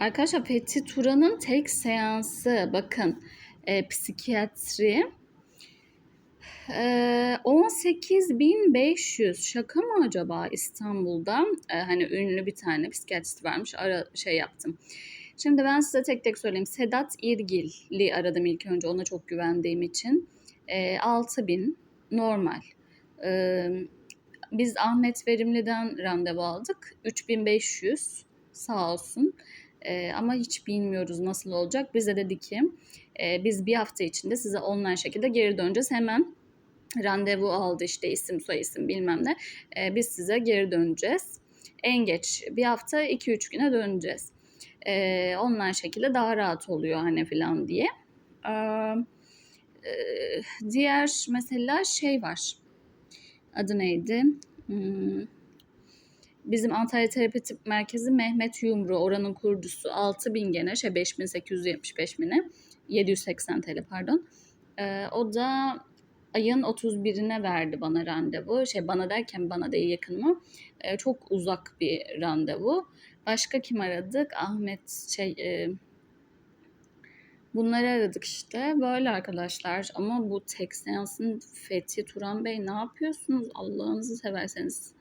Arkadaşlar Fethi Turan'ın tek seansı bakın e, psikiyatri e, 18.500 şaka mı acaba İstanbul'da E, hani ünlü bir tane psikiyatrist varmış ara şey yaptım. Şimdi ben size tek tek söyleyeyim. Sedat İrgil'i aradım ilk önce ona çok güvendiğim için. E, 6000 normal. E, biz Ahmet Verimli'den randevu aldık. 3500 sağ olsun. Ee, ama hiç bilmiyoruz nasıl olacak. Bize dedi ki e, biz bir hafta içinde size online şekilde geri döneceğiz. Hemen randevu aldı işte isim soy isim bilmem ne. Ee, biz size geri döneceğiz. En geç bir hafta 2-3 güne döneceğiz. Ee, online şekilde daha rahat oluyor hani falan diye. E, diğer mesela şey var. Adı neydi? Hmm, Bizim Antalya Terapi Tıp Merkezi Mehmet Yumru oranın kurucusu 6000 gene şey 5875 mi ne 780 TL pardon. Ee, o da ayın 31'ine verdi bana randevu. Şey bana derken bana değil yakınıma. Ee, çok uzak bir randevu. Başka kim aradık? Ahmet şey e, bunları aradık işte. Böyle arkadaşlar ama bu tek seansın Fethi Turan Bey ne yapıyorsunuz? Allah'ınızı severseniz.